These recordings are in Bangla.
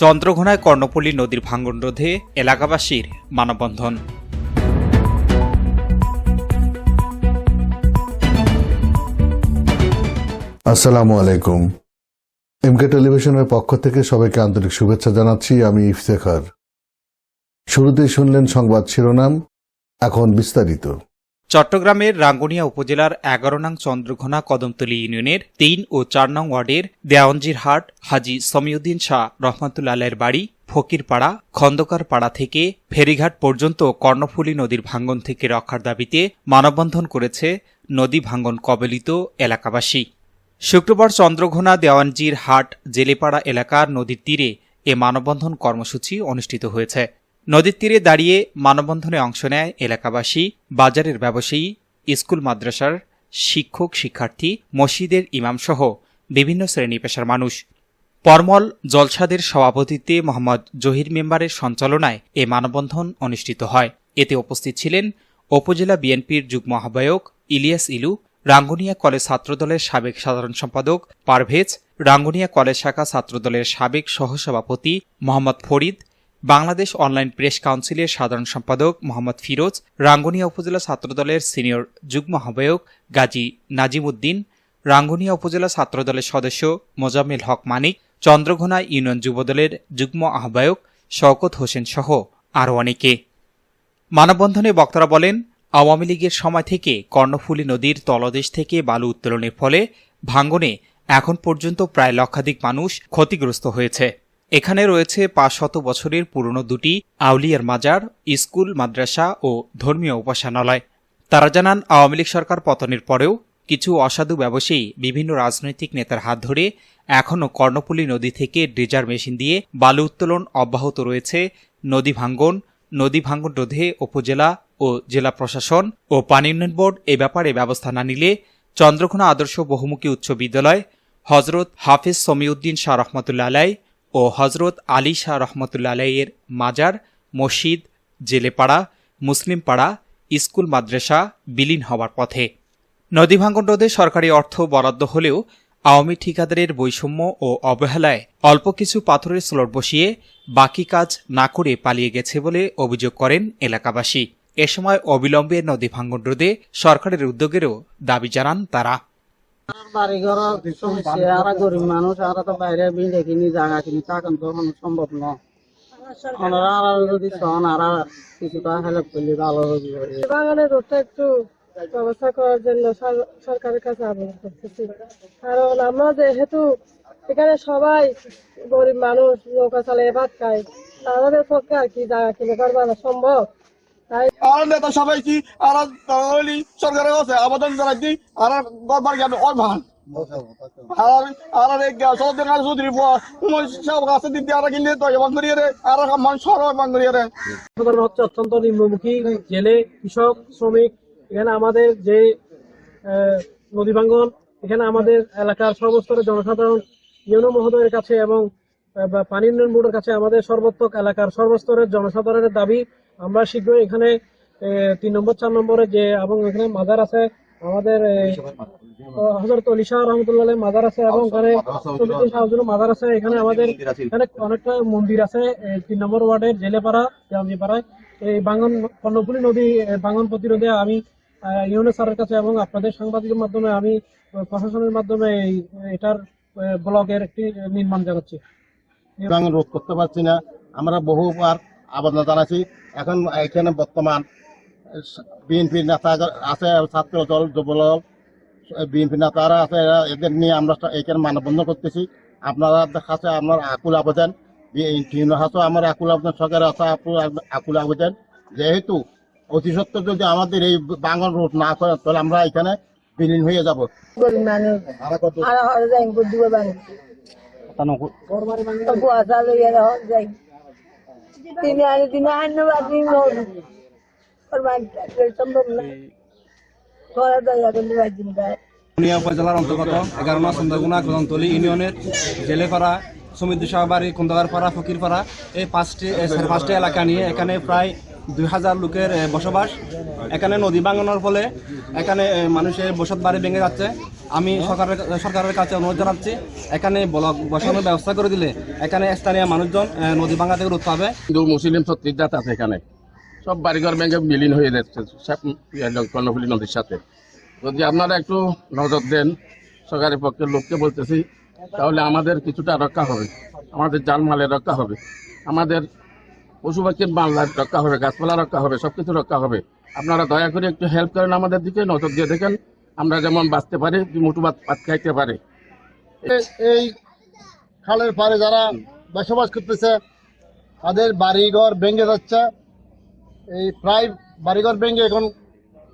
চন্দ্রঘোনায় কর্ণপল্লী নদীর ভাঙ্গন রোধে এলাকাবাসীর মানববন্ধন। আসসালামু আলাইকুম। এমকে টেলিভিশনের পক্ষ থেকে সবাইকে আন্তরিক শুভেচ্ছা জানাচ্ছি, আমি ইফতেখার। শুরুতেই শুনলেন সংবাদ শিরোনাম, এখন বিস্তারিত। চট্টগ্রামের রাঙ্গুনিয়া উপজেলার এগারো নং চন্দ্রঘোনা কদমতলী ইউনিয়নের তিন ও চার নং ওয়ার্ডের দেওয়ানজিরহাট হাজি সমিউদ্দিন শাহ রহমাতুল্লাহ আলাইয়ের বাড়ি ফকিরপাড়া খন্দকার পাড়া থেকে ফেরিঘাট পর্যন্ত কর্ণফুলী নদীর ভাঙ্গন থেকে রক্ষার দাবিতে মানববন্ধন করেছে নদী ভাঙ্গন কবলিত এলাকাবাসী। শুক্রবার চন্দ্রঘোনা দেওয়ানজির হাট জেলেপাড়া এলাকার নদীর তীরে এ মানববন্ধন কর্মসূচি অনুষ্ঠিত হয়েছে। নদীর তীরে দাঁড়িয়ে মানববন্ধনে অংশ নেয় এলাকাবাসী, বাজারের ব্যবসায়ী, স্কুল মাদ্রাসার শিক্ষক, শিক্ষার্থী, মসজিদের ইমামসহ বিভিন্ন শ্রেণি পেশার মানুষ। পরমল জলসাদের সভাপতিত্বে মোহাম্মদ জহির মেম্বারের সঞ্চালনায় এ মানববন্ধন অনুষ্ঠিত হয়। এতে উপস্থিত ছিলেন উপজেলা বিএনপির যুগ্ম আহ্বায়ক ইলিয়াস ইলু, রাঙ্গুনিয়া কলেজ ছাত্রদলের সাবেক সাধারণ সম্পাদক পারভেজ, রাঙ্গুনিয়া কলেজ শাখা ছাত্রদলের সাবেক সহসভাপতি মোহাম্মদ ফরিদ বাংলাদেশ অনলাইন প্রেস কাউন্সিলের সাধারণ সম্পাদক মোহাম্মদ ফিরোজ, রাঙ্গুনিয়া উপজেলা ছাত্রদলের সিনিয়র যুগ্ম আহ্বায়ক গাজী নাজিমুদ্দিন, রাঙ্গুনিয়া উপজেলা ছাত্রদলের সদস্য মোজাম্মেল হক মানিক, চন্দ্রঘোনা ইউনিয়ন যুবদলের যুগ্ম আহ্বায়ক শওকত হোসেন সহ আরও অনেকে। মানববন্ধনে বক্তারা বলেন, আওয়ামী লীগের সময় থেকে কর্ণফুলী নদীর তলদেশ থেকে বালু উত্তোলনের ফলে ভাঙ্গনে এখন পর্যন্ত প্রায় লক্ষাধিক মানুষ ক্ষতিগ্রস্ত হয়েছে। এখানে রয়েছে পাঁচ শত বছরের পুরনো দুটি আউলিয়ার মাজার, স্কুল, মাদ্রাসা ও ধর্মীয় উপাসনালয়। তারা জানান, আওয়ামী লীগ সরকার পতনের পরেও কিছু অসাধু ব্যবসায়ী বিভিন্ন রাজনৈতিক নেতার হাত ধরে এখনও কর্ণফুলী নদী থেকে ড্রেজার মেশিন দিয়ে বালু উত্তোলন অব্যাহত রয়েছে। নদী ভাঙ্গন নদী ভাঙ্গন রোধে উপজেলা ও জেলা প্রশাসন ও পানি উন্নয়ন বোর্ড এ ব্যাপারে ব্যবস্থা না নিলে চন্দ্রকোনা আদর্শ বহুমুখী উচ্চ বিদ্যালয় হজরত হাফিজ সমিউদ্দিন শাহ রহমতুল্লা আলাই ও হজরত আলী শাহ রহমতুল্লা আলাইয়ের মাজার, মসজিদ, জেলেপাড়া, মুসলিমপাড়া, স্কুল, মাদ্রাসা বিলীন হওয়ার পথে। নদী ভাঙ্গন রোধে সরকারি অর্থ বরাদ্দ হলেও আওয়ামী ঠিকাদারের বৈষম্য ও অবহেলায় অল্প কিছু পাথরের স্লট বসিয়ে বাকি কাজ না করে পালিয়ে গেছে বলে অভিযোগ করেন এলাকাবাসী। এ সময় অবিলম্বে নদী ভাঙ্গন রোধে সরকারের উদ্যোগেরও দাবি জানান তারা। বাড়ি আর গরিব মানুষ আর তো বাইরে বিলে কিনি জায়গা কিনি থাকেন তো সম্ভব নয় ওনারা আর যদি সন আর কিছুটা হেল্প করলে ভালো হবে। বাগানের রোডটা একটু ব্যবস্থা করার জন্য সরকারের কাছে আবেদন করতেছি। কারণ আমরা যেহেতু এখানে সবাই গরিব মানুষ নৌকা চালিয়ে ভাত খায় তাদের পক্ষে আর কি জায়গা কিনে করবা সম্ভব? হচ্ছে অত্যন্ত নিম্নমুখী, জেলে, কৃষক, শ্রমিক, এখানে আমাদের যে নদী ভাঙ্গন এখানে আমাদের এলাকার সর্বস্তরের জনসাধারণ, ইউনো মহোদয়ের কাছে এবং পানি উন্নয়ন বোর্ডের কাছে আমাদের সর্বত্রক এলাকার সর্বস্তরের জনসাধারণের দাবি আমরা শীঘ্রই এখানে তিন নম্বর, চার নম্বরে যে, এবং এখানে মাজার আছে, আমাদের হজরত রহমতুল্লাহ মাজার আছে, এবং মাজার আছে। এখানে আমাদের এখানে অনেকটা মন্দির আছে তিন নম্বর ওয়ার্ডের জেলেপাড়া, জামজিপাড়ায়। এই বাঙ্গন নদী প্রতিরোধে আমি ইউনো কাছে এবং আপনাদের সাংবাদিকের মাধ্যমে আমি প্রশাসনের মাধ্যমে এটার ব্লকের একটি নির্মাণ জানাচ্ছি। রোধ করতে পারছি না। আমরা বহুবার আবেদন জানাচ্ছি এখন এখানে বর্তমান বিএনপির নেতা আছে ছাত্র দল যুবদল বিএনপি নেতারা আছে এরা এদের নিয়ে আমরা এখানে মানববন্ধন করতেছি। আপনারা কাছে আপনার আকুল আবেদন। আমার আকুল আবেদন সরকারের আছে আকুল আবেদন। যেহেতু অতি সত্ত্বর যদি আমাদের এই বাঙন রোধ না করে তাহলে আমরা এখানে বিলীন হয়ে যাব। গরিব মানুষ তিনি আনি তিনি আন্য বাদি সম্ভব না। ঘরে দয়া করলে বাজিন দেয়। উনিয়া উপজেলার অন্তর্গত এগারো ইউনিয়নের জেলেপাড়া এই পাঁচটি পাঁচটি এলাকা নিয়ে এখানে প্রায় দুই হাজার লোকের বসবাস। এখানে নদী ভাঙানোর ফলে এখানে মানুষের বসত বাড়ি ভেঙে যাচ্ছে। আমি সরকারের সরকারের কাছে অনুরোধ জানাচ্ছি এখানে ব্লক বসানোর ব্যবস্থা করে দিলে এখানে স্থানীয় মানুষজন নদী ভাঙা থেকে রোধ পাবে হিন্দু মুসলিম ছত্রিশ জাত আছে এখানে। সব বাড়িঘর ব্যাংকে বিলীন হয়ে যাচ্ছে ইয়ে, নদীর সাথে। যদি আপনারা একটু নজর দেন সরকারের পক্ষের লোককে বলতেছি তাহলে আমাদের কিছুটা রক্ষা হবে। আমাদের জানমালের রক্ষা হবে। আমাদের পশু পাখির মাল্লার রক্ষা হবে গাছপালা রক্ষা হবে সব কিছু রক্ষা হবে। আপনারা দয়া করে একটু হেল্প করেন আমাদের দিকে নজর দিয়ে দেখেন। আমরা যেমন বাঁচতে পারি, মুটু ভাত খাইতে পারি। এই খালের পারে যারা বসবাস করতেছে, তাদের বাড়িঘর ভেঙে যাচ্ছে। এই প্রায় বাড়িঘর ভেঙে এখন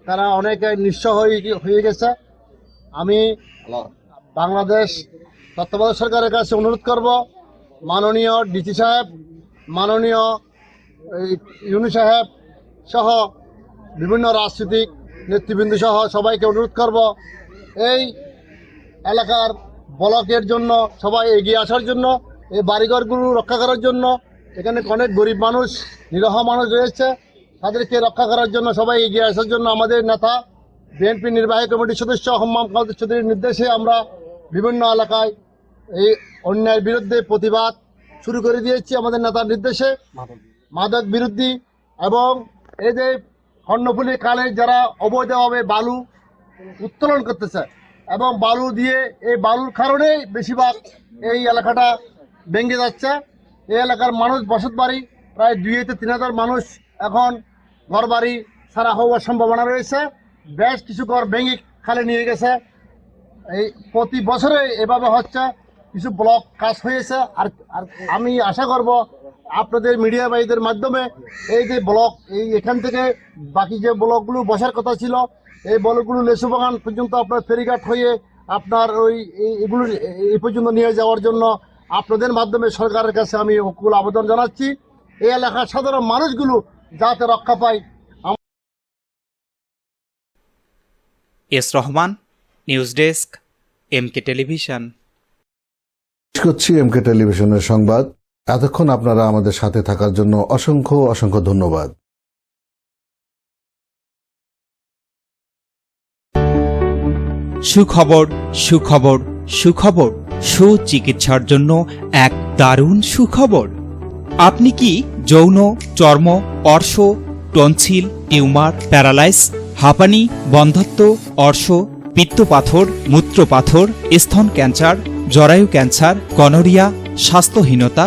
তারা অনেকে নিঃস্ব হয়ে হয়ে গেছে। আমি বাংলাদেশ তত্ত্বাবধায়ক সরকারের কাছে অনুরোধ করব, মাননীয় ডিসি সাহেব, মাননীয় ইউনি সাহেব সহ বিভিন্ন রাজনৈতিক নেতৃবৃন্দ সহ সবাইকে অনুরোধ করব, এই এলাকার ব্লকের জন্য, সবাই এগিয়ে আসার জন্য, এই বাড়িঘরগুলো রক্ষা করার জন্য, এখানে অনেক গরিব মানুষ, নিরহ মানুষ রয়েছে, তাদেরকে রক্ষা করার জন্য সবাই এগিয়ে আসার জন্য আমাদের নেতা, বিএনপি নির্বাহী কমিটির সদস্য হম্মাম কাউদের চৌধুরীর নির্দেশে আমরা বিভিন্ন এলাকায় এই অন্যায়ের বিরুদ্ধে প্রতিবাদ শুরু করে দিয়েছি আমাদের নেতার নির্দেশে। মাদক বিরোধী এবং এই যে কর্ণফুলী কালে যারা অবৈধভাবে বালু উত্তোলন করতেছে এবং বালু দিয়ে এই বালুর কারণেই বেশিরভাগ এই এলাকাটা ভেঙে যাচ্ছে। এই এলাকার মানুষ বসত বাড়ি, প্রায় দুই থেকে তিন হাজার মানুষ এখন ঘর বাড়ি সারা হওয়ার সম্ভাবনা রয়েছে। বেশ কিছু ঘর ভেঙে খালে নিয়ে গেছে। এই প্রতি বছরে এভাবে হচ্ছে। কিছু ব্লক কাজ হয়েছে। আর আমি আশা করব আপনাদের মিডিয়া ভাইদের মাধ্যমে এই যে ব্লক এই এখান থেকে বাকি যে ব্লকগুলো বসার কথা ছিল এই ব্লকগুলো লেসু বাগান পর্যন্ত আপনার ফেরিঘাট হয়ে আপনার ওই এই- এগুলো এই পর্যন্ত নিয়ে যাওয়ার জন্য আপনাদের মাধ্যমে সরকারের কাছে আমি ওকুল আবেদন জানাচ্ছি। এই এলাকার সাধারণ মানুষগুলো যাতে রক্ষা পায়। S Rahman news desk MK television. করছি এমকে টেলিভিশনের সংবাদ। এতক্ষণ আপনারা আমাদের সাথে থাকার জন্য অসংখ্য অসংখ্য ধন্যবাদ। সুখবর সুখবর সুখবর, সুচিকিৎসার জন্য এক দারুণ সুখবর। আপনি কি যৌন, চর্ম, অর্শ টনসিল টিউমার, প্যারালাইস, হাঁপানি, বন্ধত্ব, অর্শ, পিত্তপাথর, মূত্রপাথর, স্তন ক্যান্সার, জরায়ু ক্যান্সার গনোরিয়া স্বাস্থ্যহীনতা